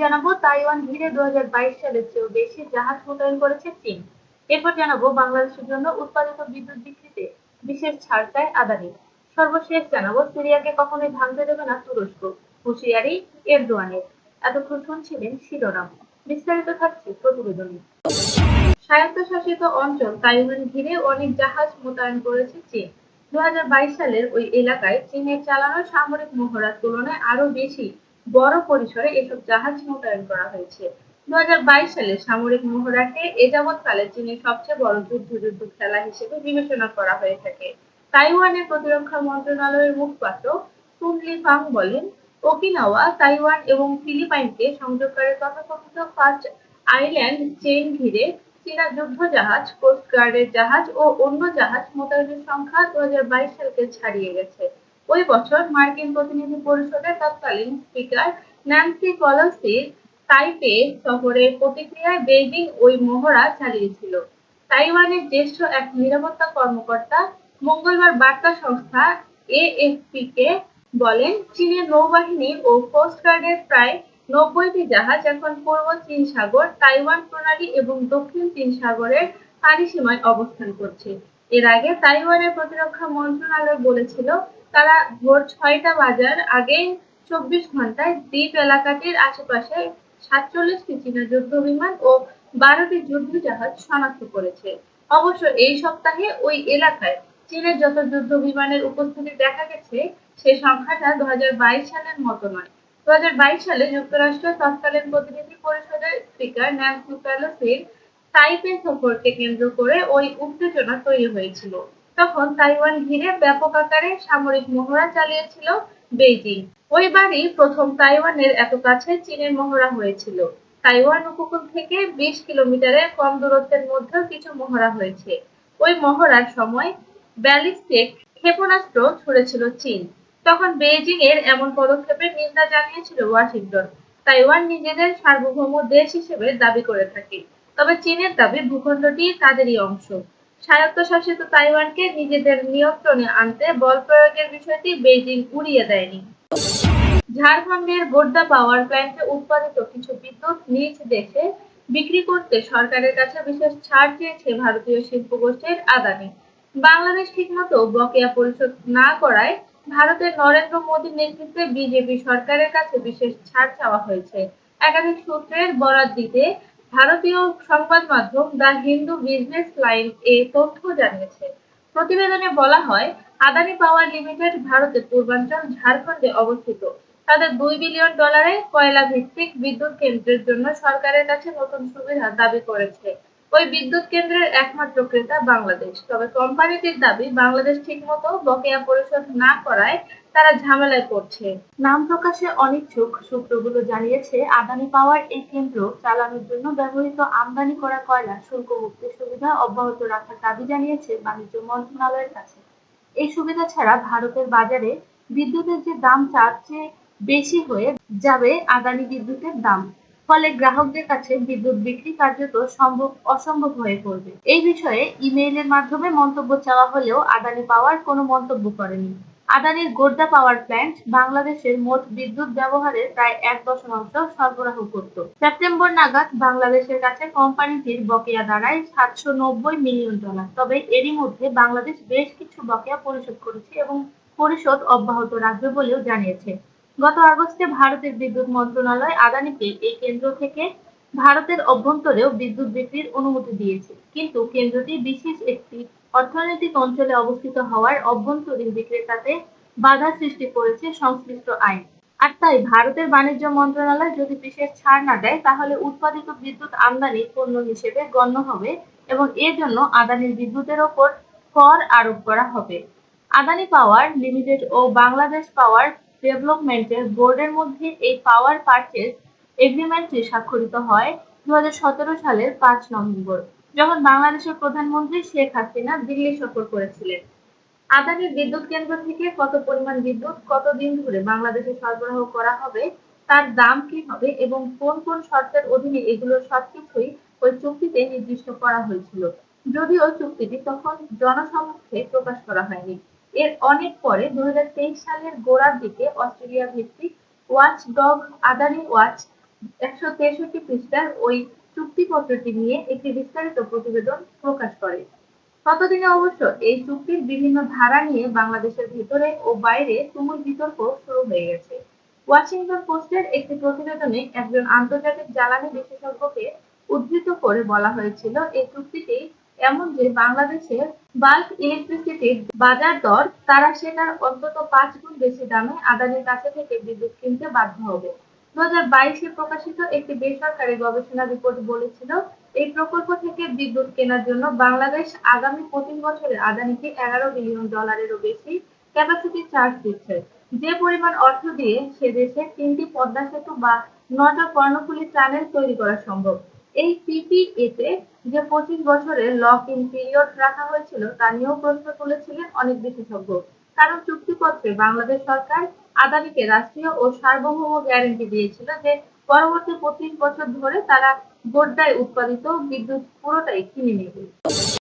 জানাব, তাইওয়ান ঘিরে দু সালের চেয়েও বেশি জাহাজ মোতায়েন করেছে চীন। এরপর জানাব, বাংলাদেশের জন্য উৎপাদিত বিদ্যুৎ বিক্রিতে বিশেষ ছাড় চায় আদানি। সর্বশেষ জানাব, সিরিয়াকে কখনোই ভাঙতে দেবে না তুরস্ক, হুঁশিয়ারি এরদোয়ানের। এতক্ষণ শুনছিলেন শিরোনাম। বিস্তারিত থাকছে প্রতিবেদনে। স্বায়ত্তশাসিত অঞ্চল তাইওয়ান ঘিরে অনেক জাহাজ মোতায়েন করেছে চীন। দুই হাজার বাইশ সালের ওই এলাকায় চীনের চালানো সামরিক মহড়ার তুলনায় আরও বেশি বড় পরিসরে এসব জাহাজ মোতায়েন করা হয়েছে। দু সালে সামরিক মহড়াকে এ যাবৎকালে চীনের সবচেয়ে বড় যুদ্ধ যুদ্ধ খেলা হিসেবে বিবেচনা করা হয়ে থাকে। তাইওয়ানের প্রতিরক্ষা মন্ত্রণালয়ের মুখপাত্র সুনলি ফাং বলেন, ওকিনাওয়া, তাইওয়ান এবং ফিলিপাইনকে সংযোগকারী তথাকথিত ফার্স্ট আইল্যান্ড চেইন ঘিরে চীনা যুদ্ধ জাহাজ কোস্টগার্ডের জাহাজ ও অন্য জাহাজ মোতায়েনের সংখ্যা দু হাজার বাইশ সালকে ছাড়িয়ে গেছে। ওই বছর মার্কিন প্রতিনিধি পরিষদের তৎকালীন স্পিকার ন্যান্সি পলসির তাইপে সফরের প্রতিক্রিয়ায় বেইজিং ওই মহড়া চালিয়েছিল। তাইওয়ানের জ্যেষ্ঠ এক নিরাপত্তা কর্মকর্তা মঙ্গলবার বার্তা সংস্থা এএফপি কে বলেন, চীনের নৌবাহিনী ও কোস্টগার্ডের প্রায় নব্বইটি জাহাজ এখন পূর্ব চীন সাগর, তাইওয়ান প্রণালী এবং দক্ষিণ চীন সাগরের পারিসীমায় অবস্থান করছে। এর আগে তাইওয়ানের প্রতিরক্ষা মন্ত্রণালয় বলেছিল তারা ভোর ছয়টা বাজার আগে চব্বিশ ঘন্টায় দ্বীপ এলাকাটির আশেপাশে সাতচল্লিশটি চীনা যুদ্ধ বিমান ও বারোটি যুদ্ধ জাহাজ শনাক্ত করেছে। অবশ্য এই সপ্তাহে ওই এলাকায় চীনের যত যুদ্ধ বিমানের উপস্থিতি দেখা গেছে, সে সংখ্যাটা দু হাজার বাইশ সালের মতো নয়। দু সালে যুক্তরাষ্ট্র তৎকালীন প্রতিনিধি পরিষদের স্পিকার ন্যান্সি পেলোসির তাইপে সফরকে কেন্দ্র করে ওই উত্তেজনা তৈরি হয়েছিল। তখন তাইওয়ান ঘিরে ব্যাপক আকারে সামরিক মহড়া চালিয়েছিল বেইজিং। ওইবারই প্রথম তাইওয়ানের এত কাছে চীনের মহড়া হয়েছিল। তাইওয়ান উপকূল থেকে বিশ কিলোমিটারের কম দূরত্বের মধ্যেও কিছু মহড়া হয়েছে। ওই মহড়ার সময় ব্যালিস্টিক ক্ষেপণাস্ত্র ছুড়েছিল চীন। তখন বেইজিং এর এমন পদক্ষেপের নিন্দা জানিয়েছিল ওয়াশিংটন। তাইওয়ান নিজেদের সার্বভৌম দেশ হিসেবে দাবি করে থাকে। তবে চীনের দাবি ভূখণ্ডটি তাদেরই অংশ। স্বায়ত্তশাসিত তাইওয়ানকে নিজেদের নিয়ন্ত্রণে আনতে বল প্রয়োগের বিষয়টি বেইজিং উড়িয়ে দেয়নি। ঝাড়খণ্ডের গোড্ডা পাওয়ার প্ল্যান্টে উৎপাদিত কিছু বিদ্যুৎ নিজ দেশে বিক্রি করতে সরকারের কাছে বিশেষ ছাড় চেয়েছে ভারতীয় শিল্প গোষ্ঠীর আদানি। বাংলাদেশ ঠিকমতো বকেয়া পরিশোধ না করায় ভারতের নরেন্দ্র মোদীর নেতৃত্বে বিজেপি সরকারের কাছে বিশেষ ছাড় চাওয়া হয়েছে। একাধিক সূত্রের বরাত দিতে ভারতীয় সংবাদ মাধ্যম দ্য হিন্দু বিজনেস লাইন এ তথ্য জানিয়েছে। প্রতিবেদনে বলা হয়, আদানি পাওয়ার লিমিটেড ভারতের পূর্বাঞ্চল ঝাড়খণ্ডে অবস্থিত। তাদের দুই বিলিয়ন ডলারে কয়লা ভিত্তিক বিদ্যুৎ কেন্দ্রের জন্য সরকারের কাছে নতুন সুবিধা দাবি করেছে। ওই বিদ্যুৎ কেন্দ্রের একমাত্র ক্রেতা বাংলাদেশ। তবে কোম্পানিটির দাবি, বাংলাদেশ ঠিকমতো বকেয়া পরিশোধ না করায় তারা ঝামেলায় পড়ছে। নাম প্রকাশে অনিচ্ছুক, সূত্রগুলো জানিয়েছে, আদানি পাওয়ার এই কেন্দ্র চালানোর জন্য ব্যবহৃত আমদানি করা কয়লা শুল্ক মুক্তির সুবিধা অব্যাহত রাখার দাবি জানিয়েছে বাণিজ্য মন্ত্রণালয়ের কাছে। এই সুবিধা ছাড়া ভারতের বাজারে বিদ্যুতের যে দাম তার চেয়ে বেশি হয়ে যাবে আদানি বিদ্যুতের দাম। ফলে গ্রাহকদের কাছে বিদ্যুৎ বিক্রি কার্যত সম্ভব, অসম্ভব হয়ে পড়বে। এই বিষয়ে ইমেইলের মাধ্যমে মন্তব্য চাওয়া হলেও আদানি পাওয়ার কোনো মন্তব্য করেনি। আদানির গোড্ডা পাওয়ার প্ল্যান্ট বাংলাদেশের মোট বিদ্যুৎ ব্যবহারের প্রায় এক দশমাংশ সরবরাহ করত। সেপ্টেম্বর নাগাদ বাংলাদেশের কাছে কোম্পানিটির বকেয়া দাঁড়ায় সাতশো নব্বই মিলিয়ন ডলার। তবে এরই মধ্যে বাংলাদেশ বেশ কিছু বকেয়া পরিশোধ করেছে এবং পরিশোধ অব্যাহত রাখবে বলেও জানিয়েছে। গত আগস্টে ভারতের বিদ্যুৎ মন্ত্রণালয় আদানিকে এই কেন্দ্র থেকে ভারতের অভ্যন্তরেও বিদ্যুৎ বিক্রির অনুমতি দিয়েছে। কিন্তু কেন্দ্রটি বিশেষ একটি অর্থনৈতিক অঞ্চলে অবস্থিত হওয়ার অভ্যন্তরীণ বিক্রেতাতে বাধা সৃষ্টি করেছে সংশ্লিষ্ট আইন। আর তাই ভারতের বাণিজ্য মন্ত্রণালয় যদি বিশেষ ছাড় না দেয়, তাহলে উৎপাদিত বিদ্যুৎ আমদানি পণ্য হিসেবে গণ্য হবে এবং এর জন্য আদানির বিদ্যুতের ওপর কর আরোপ করা হবে। আদানি পাওয়ার লিমিটেড ও বাংলাদেশ পাওয়ার ডেভেলপমেন্টের বোর্ডের মধ্যে এই পাওয়ার পারচেজ এগ্রিমেন্টটি স্বাক্ষরিত হয় দু সালের পাঁচ নভেম্বর, যখন বাংলাদেশের প্রধানমন্ত্রী শেখ হাসিনা দিল্লি সফর করেছিলেন। আদানির বিদ্যুৎ কেন্দ্র থেকে কত পরিমাণ বিদ্যুৎ কতদিন ধরে বাংলাদেশে সরবরাহ করা হবে, তার দাম কি হবে এবং কোন কোন শর্তের অধীনে এগুলো সবকিছুই ওই চুক্তিতে নির্দিষ্ট করা হয়েছিল। যদিও চুক্তিটি তখন জনসমক্ষে প্রকাশ করা হয়নি। এর অনেক পরে দু সালের গোড়ার দিকে অস্ট্রেলিয়া ভিত্তিক ওয়াচ ডগ আদানি ওয়াচ একশো তেষট্টি পৃষ্ঠার ওই চুক্তিপত্রটি নিয়ে একটি বিস্তারিত প্রতিবেদন প্রকাশ করে। ততদিনে অবশ্য এই চুক্তির বিভিন্ন ধারা নিয়ে বাংলাদেশের ভেতরে ও বাইরে তুমুল বিতর্ক শুরু হয়ে গেছে। ওয়াশিংটন পোস্টের একটি প্রতিবেদনে একজন আন্তর্জাতিক জ্বালানি বিশেষজ্ঞকে উদ্ধৃত করে বলা হয়েছিল, এই চুক্তিটি এমন যে বাংলাদেশের বাল্ক ইলেকট্রিসিটির বাজার দর, তারা সেটার অন্তত পাঁচ গুণ বেশি দামে আদানির কাছে থেকে বিদ্যুৎ কিনতে বাধ্য হবে। দু হাজার বাইশে প্রকাশিত একটি বেসরকারি গবেষণা রিপোর্ট বলেছিল, এই প্রকল্প থেকে বিদ্যুৎ কেনার জন্য বাংলাদেশ আগামী পঁচিশ বছরে আদানিকে এগারো বিলিয়ন ডলারেরও বেশি ক্যাপাসিটি চার্জ দিচ্ছে। যে পরিমাণ অর্থ দিয়ে সে দেশে তিনটি পদ্মা সেতু বা নটা কর্ণফুলী চ্যানেল তৈরি করা সম্ভব। এই পিপিএতে যে পঁচিশ বছরের লক ইন পিরিয়ড রাখা হয়েছিল, তা নিয়েও প্রশ্ন তুলেছিলেন অনেক বিশেষজ্ঞ। কারণ চুক্তিপত্রে বাংলাদেশ সরকার আদানিকে রাষ্ট্রীয় ও সার্বভৌম গ্যারেন্টি দিয়েছিল যে, পরবর্তী পঁচিশ বছর ধরে তারা গোড্ডায় উৎপাদিত বিদ্যুৎ পুরোটাই কিনে নেবে।